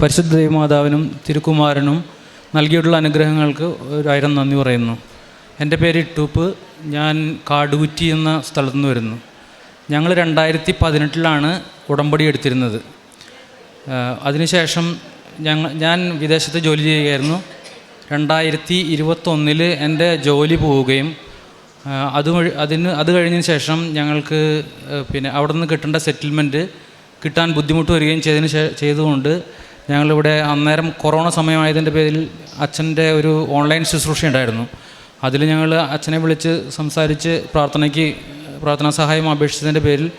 പരിശുദ്ധ ദേവിമാതാവിനും തിരുക്കുമാരനും നൽകിയിട്ടുള്ള അനുഗ്രഹങ്ങൾക്ക് ഒരായിരം നന്ദി പറയുന്നു. എന്റെ പേര് ഇട്ടൂപ്പ്. ഞാൻ കാടുകുറ്റി എന്ന സ്ഥലത്തു നിന്ന് വരുന്നു. ഞങ്ങൾ രണ്ടായിരത്തി പതിനെട്ടിലാണ് ഉടമ്പടി എടുത്തിരുന്നത്. അതിനുശേഷം ഞങ്ങൾ ഞാൻ വിദേശത്ത് ജോലി ചെയ്യുകയായിരുന്നു. രണ്ടായിരത്തി ഇരുപത്തൊന്നിൽ എന്റെ ജോലി പോവുകയും അത് അതിന് അത് കഴിഞ്ഞതിന് ശേഷം ഞങ്ങൾക്ക് പിന്നെ അവിടെ നിന്ന് കിട്ടേണ്ട സെറ്റിൽമെന്റ് കിട്ടാൻ ബുദ്ധിമുട്ട് വരികയും ചെയ്തതിന് ചെയ്തുകൊണ്ട് ഞങ്ങളിവിടെ അന്നേരം കൊറോണ സമയമായതിന്റെ പേരിൽ അച്ഛന്റെ ഒരു ഓൺലൈൻ ശുശ്രൂഷ ഉണ്ടായിരുന്നു. അതിൽ ഞങ്ങൾ അച്ഛനെ വിളിച്ച് സംസാരിച്ച് പ്രാർത്ഥനയ്ക്ക് പ്രാർത്ഥനാ സഹായം അപേക്ഷിച്ചതിന്റെ പേരിൽ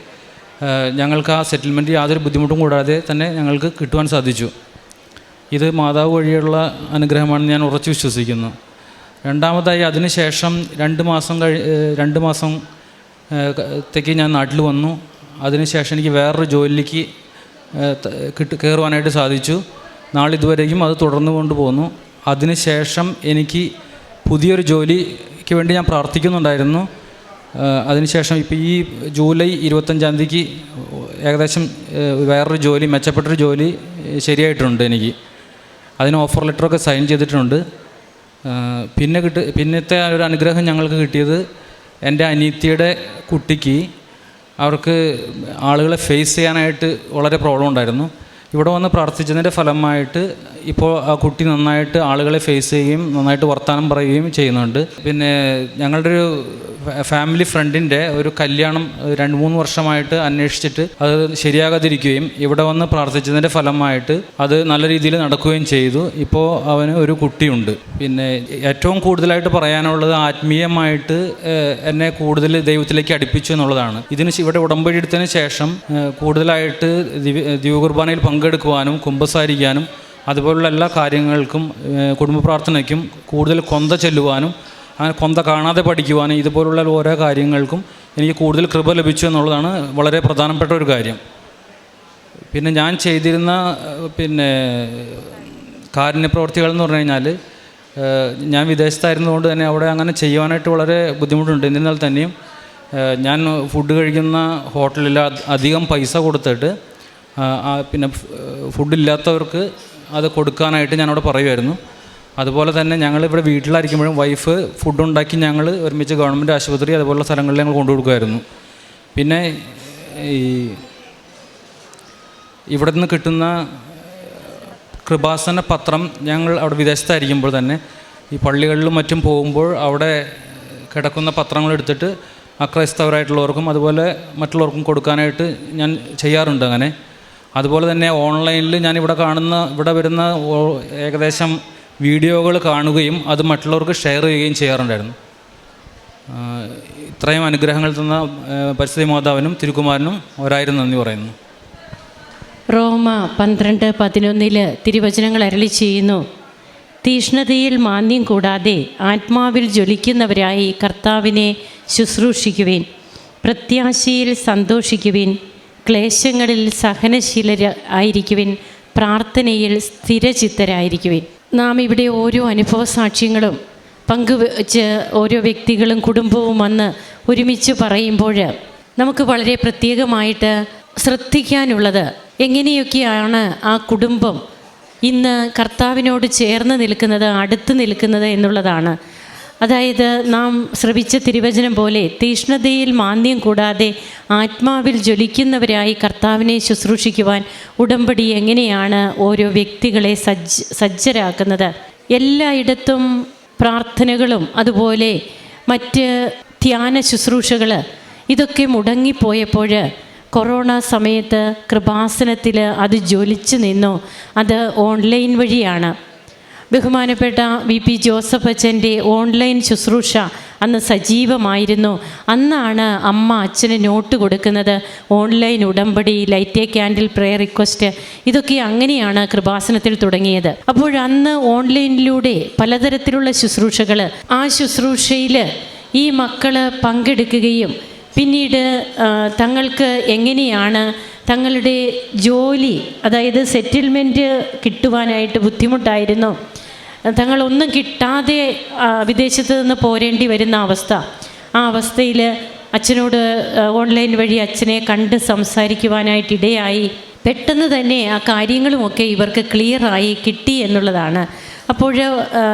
ഞങ്ങൾക്ക് ആ സെറ്റിൽമെന്റ് യാതൊരു ബുദ്ധിമുട്ടും കൂടാതെ തന്നെ ഞങ്ങൾക്ക് കിട്ടുവാൻ സാധിച്ചു. ഇത് മാതാവ് വഴിയുള്ള അനുഗ്രഹമാണെന്ന് ഞാൻ ഉറച്ചു വിശ്വസിക്കുന്നു. രണ്ടാമതായി അതിനുശേഷം രണ്ട് മാസം കഴി രണ്ട് മാസം ത്തേക്ക് ഞാൻ നാട്ടിൽ വന്നു. അതിനുശേഷം എനിക്ക് വേറൊരു ജോലിക്ക് കിട്ട് കയറുവാനായിട്ട് സാധിച്ചു. നാളിതുവരെയും അത് തുടർന്നു കൊണ്ടുപോകുന്നു. അതിനുശേഷം എനിക്ക് പുതിയൊരു ജോലിക്ക് വേണ്ടി ഞാൻ പ്രാർത്ഥിക്കുന്നുണ്ടായിരുന്നു. അതിനുശേഷം ഇപ്പോൾ ഈ ജൂലൈ ഇരുപത്തഞ്ചാം തീയതിക്ക് ഏകദേശം വേറൊരു ജോലി മെച്ചപ്പെട്ടൊരു ജോലി ശരിയായിട്ടുണ്ട് എനിക്ക്. അതിന് ഓഫർ ലെറ്ററൊക്കെ സൈൻ ചെയ്തിട്ടുണ്ട്. പിന്നെ കിട്ടി പിന്നത്തെ ഒരു അനുഗ്രഹം ഞങ്ങൾക്ക് കിട്ടിയത് എന്റെ അനീത്തിയുടെ കുട്ടിക്ക് അവർക്ക് ആളുകളെ ഫേസ് ചെയ്യാനായിട്ട് വളരെ പ്രോബ്ലം ഉണ്ടായിരുന്നു. ഇവിടെ വന്ന് പ്രാർത്ഥിച്ചതിന്റെ ഫലമായിട്ട് ഇപ്പോൾ ആ കുട്ടി നന്നായിട്ട് ആളുകളെ ഫേസ് ചെയ്യുകയും നന്നായിട്ട് വർത്തമാനം പറയുകയും ചെയ്യുന്നുണ്ട്. പിന്നെ ഞങ്ങളുടെ ഒരു ഫാമിലി ഫ്രണ്ടിന്റെ ഒരു കല്യാണം രണ്ട് മൂന്ന് വർഷമായിട്ട് അന്വേഷിച്ചിട്ട് അത് ശരിയാകാതിരിക്കുകയും ഇവിടെ വന്ന് പ്രാർത്ഥിച്ചതിന്റെ ഫലമായിട്ട് അത് നല്ല രീതിയിൽ നടക്കുകയും ചെയ്തു. ഇപ്പോൾ അവന് ഒരു കുട്ടിയുണ്ട്. പിന്നെ ഏറ്റവും കൂടുതലായിട്ട് പറയാനുള്ളത് ആത്മീയമായിട്ട് എന്നെ കൂടുതൽ ദൈവത്തിലേക്ക് അടുപ്പിച്ചു എന്നുള്ളതാണ്. ഇതിന് ഇവിടെ ഉടമ്പടി എടുത്തതിന് ശേഷം കൂടുതലായിട്ട് ദിവ്യ ദിവ്യകുർബാനയിൽ പങ്കെടുക്കുവാനും കുമ്പസാരിക്കാനും അതുപോലുള്ള എല്ലാ കാര്യങ്ങൾക്കും കുടുംബ പ്രാർത്ഥനയ്ക്കും കൂടുതൽ കൊന്ത ചെല്ലുവാനും അങ്ങനെ കൊന്ത കാണാതെ പഠിക്കുവാനും ഇതുപോലുള്ള ഓരോ കാര്യങ്ങൾക്കും എനിക്ക് കൂടുതൽ കൃപ ലഭിച്ചു എന്നുള്ളതാണ് വളരെ പ്രധാനപ്പെട്ട ഒരു കാര്യം. പിന്നെ ഞാൻ ചെയ്തിരുന്ന പിന്നെ കാരുണ്യ പ്രവർത്തികൾ എന്ന് പറഞ്ഞു കഴിഞ്ഞാൽ ഞാൻ വിദേശത്തായിരുന്നതുകൊണ്ട് തന്നെ അവിടെ അങ്ങനെ ചെയ്യുവാനായിട്ട് വളരെ ബുദ്ധിമുട്ടുണ്ട്. എന്നിരുന്നാൽ തന്നെയും ഞാൻ ഫുഡ് കഴിക്കുന്ന ഹോട്ടലിൽ അധികം പൈസ കൊടുത്തിട്ട് പിന്നെ ഫുഡില്ലാത്തവർക്ക് അത് കൊടുക്കാനായിട്ട് ഞാനവിടെ പറയുമായിരുന്നു അതുപോലെ തന്നെ ഞങ്ങൾ ഇവിടെ വീട്ടിലായിരിക്കുമ്പോഴും വൈഫ് ഫുഡ് ഉണ്ടാക്കി ഞങ്ങൾ ഒരുമിച്ച് ഗവൺമെന്റ് ആശുപത്രി അതുപോലുള്ള സ്ഥലങ്ങളിൽ ഞങ്ങൾ കൊണ്ടു കൊടുക്കുമായിരുന്നു. പിന്നെ ഈ ഇവിടെ നിന്ന് കിട്ടുന്ന കൃപാസന പത്രം ഞങ്ങൾ അവിടെ വിദേശത്തായിരിക്കുമ്പോൾ തന്നെ ഈ പള്ളികളിലും മറ്റും പോകുമ്പോൾ അവിടെ കിടക്കുന്ന പത്രങ്ങൾ എടുത്തിട്ട് അക്രൈസ്തവരായിട്ടുള്ളവർക്കും അതുപോലെ മറ്റുള്ളവർക്കും കൊടുക്കാനായിട്ട് ഞാൻ ചെയ്യാറുണ്ട് അങ്ങനെ. അതുപോലെ തന്നെ ഓൺലൈനിൽ ഞാൻ ഇവിടെ കാണുന്ന ഇവിടെ വരുന്ന ഏകദേശം വീഡിയോകൾ കാണുകയും അത് മറ്റുള്ളവർക്ക് ഷെയർ ചെയ്യുകയും ചെയ്യാറുണ്ടായിരുന്നു. ഇത്രയും അനുഗ്രഹങ്ങൾ തന്ന പരിസ്ഥിതി മാതാവിനും തിരുക്കുമാരനും ഒരായിരം നന്ദി പറയുന്നു. റോമ പന്ത്രണ്ട് പതിനൊന്നിൽ തിരുവചനങ്ങൾ അരളി ചെയ്യുന്നു. തീഷ്ണതയിൽ മാന്യം കൂടാതെ ആത്മാവിൽ ജ്വലിക്കുന്നവരായി കർത്താവിനെ ശുശ്രൂഷിക്കുവിൻ പ്രത്യാശയിൽ സന്തോഷിക്കുവിൻ ക്ലേശങ്ങളിൽ സഹനശീലര ആയിരിക്കുവിൻ പ്രാർത്ഥനയിൽ സ്ഥിരചിത്തരായിരിക്കുവിൻ. നാം ഇവിടെ ഓരോ അനുഭവ സാക്ഷ്യങ്ങളും പങ്കുവച്ച് ഓരോ വ്യക്തികളും കുടുംബവും വന്ന് ഒരുമിച്ച് പറയുമ്പോൾ നമുക്ക് വളരെ പ്രത്യേകമായിട്ട് ശ്രദ്ധിക്കാനുള്ളത് എങ്ങനെയൊക്കെയാണ് ആ കുടുംബം ഇന്ന് കർത്താവിനോട് ചേർന്ന് നിൽക്കുന്നത് അടുത്ത് നിൽക്കുന്നത് എന്നുള്ളതാണ്. അതായത് നാം ശ്രവിച്ച തിരുവചനം പോലെ തീഷ്ണതയിൽ മാന്ദ്യം കൂടാതെ ആത്മാവിൽ ജ്വലിക്കുന്നവരായി കർത്താവിനെ ശുശ്രൂഷിക്കുവാൻ ഉടമ്പടി എങ്ങനെയാണ് ഓരോ വ്യക്തികളെ സജ്ജ സജ്ജരാക്കുന്നത്? എല്ലായിടത്തും പ്രാർത്ഥനകളും അതുപോലെ മറ്റ് ധ്യാന ശുശ്രൂഷകൾ ഇതൊക്കെ മുടങ്ങിപ്പോയപ്പോൾ കൊറോണ സമയത്ത് കൃപാസനത്തിൽ അത് ജ്വലിച്ചു നിന്നു. അത് ഓൺലൈൻ വഴിയാണ്. ബഹുമാനപ്പെട്ട വി പി ജോസഫ് അച്ഛന്റെ ഓൺലൈൻ ശുശ്രൂഷ അന്ന് സജീവമായിരുന്നു. അന്നാണ് അമ്മ അച്ഛന് നോട്ട് കൊടുക്കുന്നത്. ഓൺലൈൻ ഉടമ്പടി light a candle prayer request ഇതൊക്കെ അങ്ങനെയാണ് കൃപാസനത്തിൽ തുടങ്ങിയത്. അപ്പോൾ അന്ന് ഓൺലൈനിലൂടെ പലതരത്തിലുള്ള ശുശ്രൂഷകൾ ആ ശുശ്രൂഷയിൽ ഈ മക്കൾ പങ്കെടുക്കുകയും പിന്നീട് തങ്ങൾക്ക് എങ്ങനെയാണ് തങ്ങളുടെ ജോലി അതായത് സെറ്റിൽമെന്റ് കിട്ടുവാനായിട്ട് ബുദ്ധിമുട്ടായിരുന്നു. തങ്ങളൊന്നും കിട്ടാതെ വിദേശത്ത് നിന്ന് പോരേണ്ടി വരുന്ന അവസ്ഥ. ആ അവസ്ഥയിൽ അച്ഛനോട് ഓൺലൈൻ വഴി അച്ഛനെ കണ്ട് സംസാരിക്കുവാനായിട്ടിടയായി പെട്ടെന്ന് തന്നെ ആ കാര്യങ്ങളുമൊക്കെ ഇവർക്ക് ക്ലിയറായി കിട്ടി എന്നുള്ളതാണ്. അപ്പോൾ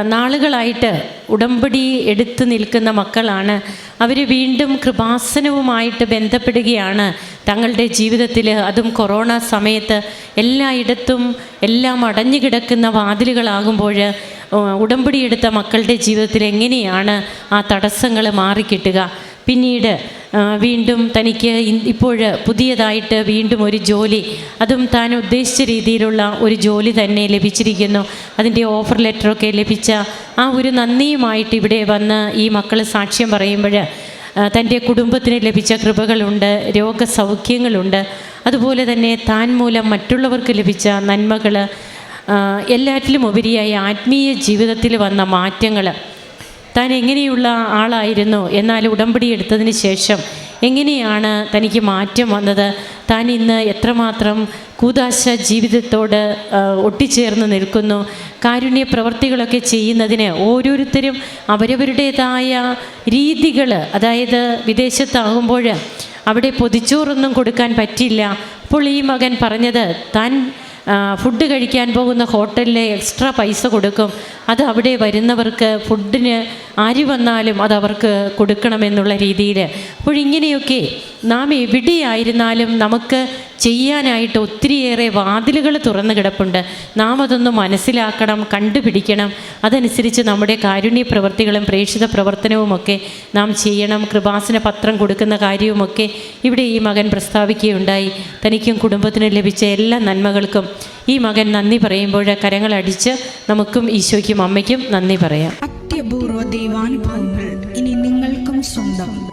നാളുകളായിട്ട് ഉടമ്പടി എടുത്തു നിൽക്കുന്ന മക്കളാണ്. അവർ വീണ്ടും കൃപാസനവുമായിട്ട് ബന്ധപ്പെടുകയാണ്. തങ്ങളുടെ ജീവിതത്തിൽ അതും കൊറോണ സമയത്ത് എല്ലായിടത്തും എല്ലാം അടഞ്ഞു കിടക്കുന്ന വാതിലുകളാകുമ്പോൾ ആ, ഉടമ്പടി എടുത്ത മക്കളുടെ ജീവിതത്തിൽ എങ്ങനെയാണ് ആ തടസ്സങ്ങൾ മാറിക്കിട്ടുക? പിന്നീട് വീണ്ടും തനിക്ക് ഇപ്പോൾ പുതിയതായിട്ട് വീണ്ടും ഒരു ജോലി അതും താൻ ഉദ്ദേശിച്ച രീതിയിലുള്ള ഒരു ജോലി തന്നെ ലഭിച്ചിരിക്കുന്നു. അതിന്റെ ഓഫർ ലെറ്ററൊക്കെ ലഭിച്ച ആ ഒരു നന്ദിയുമായിട്ട് ഇവിടെ വന്ന് ഈ മക്കൾ സാക്ഷ്യം പറയുമ്പോൾ തന്റെ കുടുംബത്തിന് ലഭിച്ച കൃപകളുണ്ട് രോഗസൗഖ്യങ്ങളുണ്ട്. അതുപോലെ തന്നെ താൻ മൂലം മറ്റുള്ളവർക്ക് ലഭിച്ച നന്മകൾ എല്ലാറ്റിലും ഉപരിയായി ആത്മീയ ജീവിതത്തിൽ വന്ന മാറ്റങ്ങൾ താൻ എങ്ങനെയുള്ള ആളായിരുന്നു? എന്നാൽ ഉടമ്പടി എടുത്തതിന് ശേഷം എങ്ങനെയാണ് തനിക്ക് മാറ്റം വന്നത്? താൻ ഇന്ന് എത്രമാത്രം കൂതാശ ജീവിതത്തോട് ഒട്ടിച്ചേർന്ന് നിൽക്കുന്നു? കാരുണ്യ പ്രവർത്തികളൊക്കെ ചെയ്യുന്നതിന് ഓരോരുത്തരും അവരവരുടേതായ രീതികൾ അതായത് വിദേശത്താകുമ്പോൾ അവിടെ പൊതിച്ചോറൊന്നും കൊടുക്കാൻ പറ്റില്ല അപ്പോൾ ഈ മകൻ പറഞ്ഞത് താൻ ഫുഡ് കഴിക്കാൻ പോകുന്ന ഹോട്ടലിൽ എക്സ്ട്രാ പൈസ കൊടുക്കും. അത് അവിടെ വരുന്നവർക്ക് ഫുഡിന് ആര് വന്നാലും അത് അവർക്ക് കൊടുക്കണമെന്നുള്ള രീതിയിൽ അപ്പോൾ ഇങ്ങനെയൊക്കെ നാം എവിടെയായിരുന്നാലും നമുക്ക് ചെയ്യാനായിട്ട് ഒത്തിരിയേറെ വാതിലുകൾ തുറന്നു കിടപ്പുണ്ട്. നാം അതൊന്ന് മനസ്സിലാക്കണം കണ്ടുപിടിക്കണം. അതനുസരിച്ച് നമ്മുടെ കാരുണ്യ പ്രവൃത്തികളും പ്രേക്ഷിത പ്രവർത്തനവുമൊക്കെ നാം ചെയ്യണം. കൃപാസന പത്രം കൊടുക്കുന്ന കാര്യവുമൊക്കെ ഇവിടെ ഈ മകൻ പ്രസ്താവിക്കുകയുണ്ടായി. തനിക്കും കുടുംബത്തിനും ലഭിച്ച എല്ലാ നന്മകൾക്കും ഈ മകൻ നന്ദി പറയുമ്പോൾ കരങ്ങളടിച്ച് നമുക്കും ഈശോയ്ക്കും അമ്മയ്ക്കും നന്ദി പറയാം. അത്യപൂർവ ദൈവാനുഭവങ്ങൾ ഇനി നിങ്ങൾക്കും സ്വന്തം.